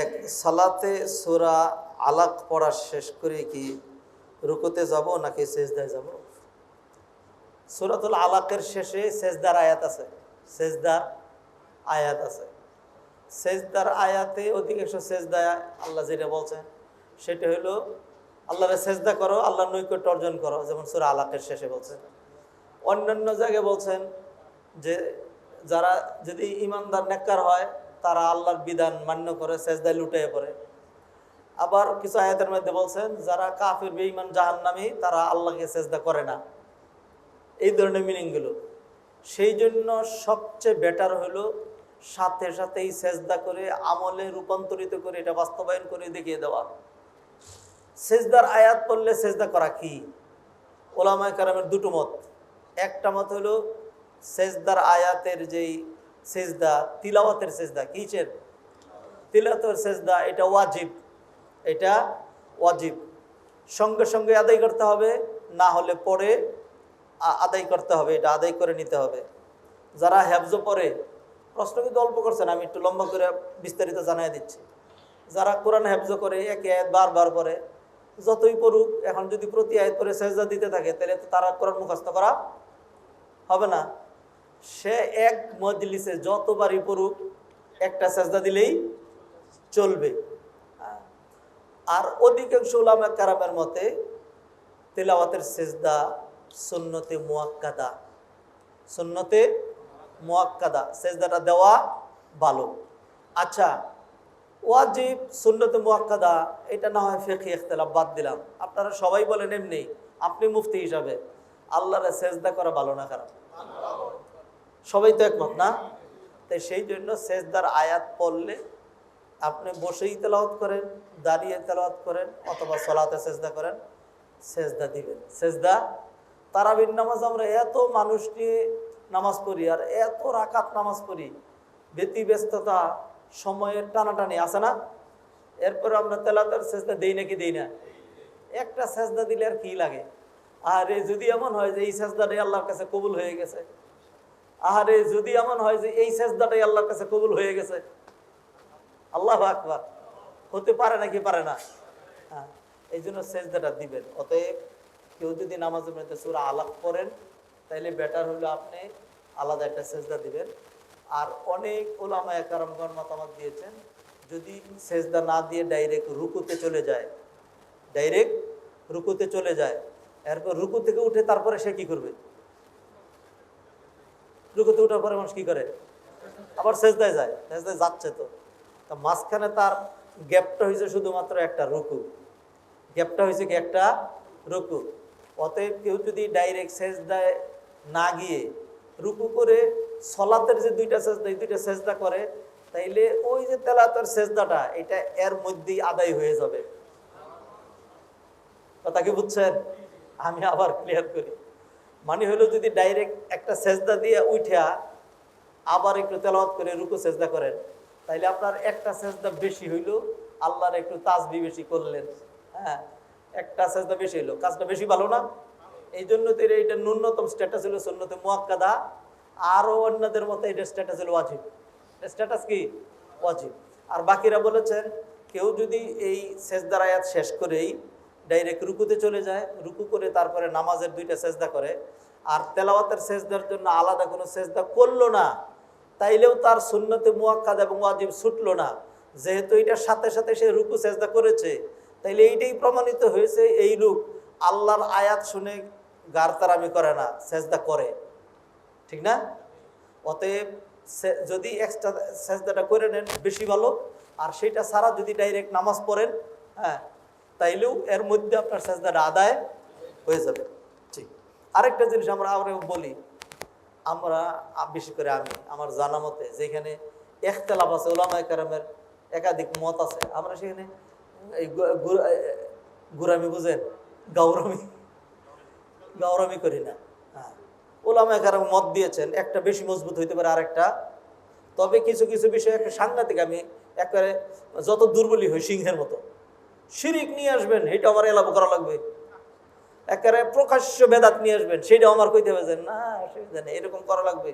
এক সালাতে সুরা আলাক পড়া শেষ করে কি রুকুতে যাব নাকি সেজদায় যাব? সুরাতুল আলাকের শেষে সেজদার আয়াত আছে। সেজদার আয়াত আছে। সেজদার আয়াতে অধিকাংশ সেজদায় আল্লাহ যেটা বলছেন, সেটা হলো আল্লাহরে সেজদা করো আল্লাহ নৈকট্য অর্জন করো, যেমন সুরা আলাকের শেষে বলছেন। অন্যান্য জায়গায় বলছেন যে যারা যদি ইমানদার নেককার হয় তারা আল্লাহর বিধান মান্য করে, সেজদায় লুটিয়ে পড়ে। আবার কিছু আয়াতের মধ্যে বলছেন, যারা কাফির, বেঈমান, জাহান্নামী, তারা আল্লাহকে সেজদা করে না। এই ধরনের মিনিংগুলো। সেই জন্য সবচেয়ে বেটার হলো সাথে সাথে এই সেজদা করে, আমলে রূপান্তরিত করে, এটা বাস্তবায়ন করে দেখিয়ে দেওয়া। সেজদার আয়াত পড়লে সেজদা করা কি? ওলামায় কারামের দুটো মত। একটা মত হলো, সেজদার আয়াতের যেই সেজদা, তিলাওয়াতের সেজদা, কিসের? তিলাওয়াতের সেজদা, এটা ওয়াজিব এটা ওয়াজিব। সঙ্গে সঙ্গে আদায় করতে হবে, না হলে পরে আদায় করতে হবে, এটা আদায় করে নিতে হবে। যারা হ্যাবজ পরে প্রশ্ন কিন্তু অল্প করছেন, আমি একটু লম্বা করে বিস্তারিত জানাই দিচ্ছি। যারা কোরআন হ্যাবজ করে, একে আয়াত বারবার পড়ে, যতই পড়ুক, এখন যদি প্রতি আয়াত করে সেজদা দিতে থাকে, তাহলে তো তারা কোরআন মুখস্থ করা হবে না। সে এক মজলিসে যতবারই পড়ুক, একটা সেজদা দিলেই চলবে। আর অধিকাংশ উলামা কারামের মতে, তেলাওয়াতের সেজদা সুন্নতে মুয়াক্কাদা। সুন্নতে মুয়াক্কাদা, সেজদাটা দেওয়া ভালো। আচ্ছা ওয়াজিব, সুন্নতে মুয়াক্কাদা, এটা না হয় ফেকি ইখতলাফ বাদ দিলাম। আপনারা সবাই বলেন এমনি, আপনি মুফতি হিসাবে। আল্লাহরে সেজদা করা ভালো না খারাপ। সবাই তো একমত, না? তাই সেই জন্য সেজদার আয়াত পড়লে আপনি বসেই তেলাওয়াত করেন, দাঁড়িয়ে তেলাওয়াত করেন, অথবা সলাতে সেজদা করেন, সেজদা দিবেন। সেজদা, তারাবির নামাজ আমরা এত মানুষ নিয়ে নামাজ পড়ি আর এত রাকাত নামাজ পড়ি ব্যতি ব্যস্ততা সময়ের টানাটানি আছে না? এরপর আমরা তেলাতের সেজদা দেই নাকি দেই না? একটা সেজদা দিলে আর কি লাগে? আরে যদি এমন হয় যে এই সেজদাটাই আল্লাহর কাছে কবুল হয়ে গেছে আরে যদি এমন হয় যে এই সেজদাটাই আল্লাহর কাছে কবুল হয়ে গেছে। আল্লাহ আকবার। হতে পারে নাকি পারে না? হ্যাঁ এই জন্য সেজদাটা দিবেন। অতএব কেউ যদি নামাজের মধ্যে সুরা আলাপ করেন তাইলে বেটার হলো আপনি আলাদা একটা সেজদা দিবেন। আর অনেক ওলামায় কারমগণ মতামত দিয়েছেন, যদি সেজদা না দিয়ে ডাইরেক্ট রুকুতে চলে যায় ডাইরেক্ট রুকুতে চলে যায়, এরপর রুকু থেকে উঠে তারপরে সে কি করবে? রুকুতে উঠার পরে মানুষ কি করে? আবার সেজদায় যায়, সেজদায় যাচ্ছে তো। তা মাঝখানে তার গ্যাপটা হয়েছে শুধুমাত্র একটা রুকু। গ্যাপটা হয়েছে কি একটা রুকু। অতএব কেউ যদি ডাইরেক্ট সেজদায় না গিয়ে রুকু করে সলাতের যে দুইটা সেজদা, এই দুইটা সেজদা করে, তাইলে ওই যে তেলাতের সেজদাটা, এটা এর মধ্যেই আদায় হয়ে যাবে। কথা কি বুঝছেন? আমি আবার ক্লিয়ার করি। মানে হলো যদি ডাইরেক্ট একটা সেজদা দিয়ে উঠা আবার একটু তেলাওয়াত করে রুকু সেজদা করেন, তাইলে আপনার একটা সেজদা বেশি হইল, আল্লাহর একটু তাজবি বেশি করলেন হ্যাঁ একটা সেজদা বেশি হইল। কাজটা বেশি ভালো না? এই জন্য তো এটা- ন্যূনতম স্ট্যাটাস হলো সুন্নতে মুয়াক্কাদা আরও অন্যদের মতো এটা স্ট্যাটাস হলো ওয়াজিব। স্ট্যাটাস কি? ওয়াজিব। আর বাকিরা বলেছেন, কেউ যদি এই সেজদার আয়াত শেষ করেই ডাইরেক্ট রুকুতে চলে যায়, রুকু করে তারপরে নামাজের দুইটা সেজদা করে। আর তেলাওয়াতের সেজদার জন্য আলাদা কোনো সেজদা করল না। তাইলেও তার সুন্নতে মুয়াক্কাদ এবং ওয়াজিব ছুটলো না। যেহেতু এটার সাথে সাথে সে রুকু সেজদা করেছে, তাইলে এইটাই প্রমাণিত হয়েছে এই লোক আল্লাহর আয়াত শুনে গারতারামি করে না, সেজদা করে। ঠিক না? অতএব যদি এক্সট্রা সেজদাটা করে নেন, বেশি ভালো। আর সেটা ছাড়া যদি ডাইরেক্ট নামাজ পড়েন হ্যাঁ তাইলেও এর মধ্যে আপনার সেজদাটা আদায় হয়ে যাবে। ঠিক। আরেকটা জিনিস আমরা আবার বলি, আমরা বেশি করে আমি, আমার জানা মতে যেখানে একতলাপ আছে ওলামায় কারামের একাধিক মত আছে, আমরা সেখানে এই গুরামি বুঝেন গাউরামি গাউরামি করি না। হ্যাঁ। ওলামায় কারাম মত দিয়েছেন, একটা বেশি মজবুত হইতে পারে আরেকটা। তবে কিছু কিছু বিষয়ে একটা সাংঘাতিক আমি একবারে যত দুর্বলই হই সিংহের মতো। শিরিক নিয়ে আসবেন এটা আমার এলাপ করা লাগবে। একেবারে প্রকাশ্য বেদাত নিয়ে আসবেন সেটা আমার কইতে হবে না এরকম করা লাগবে।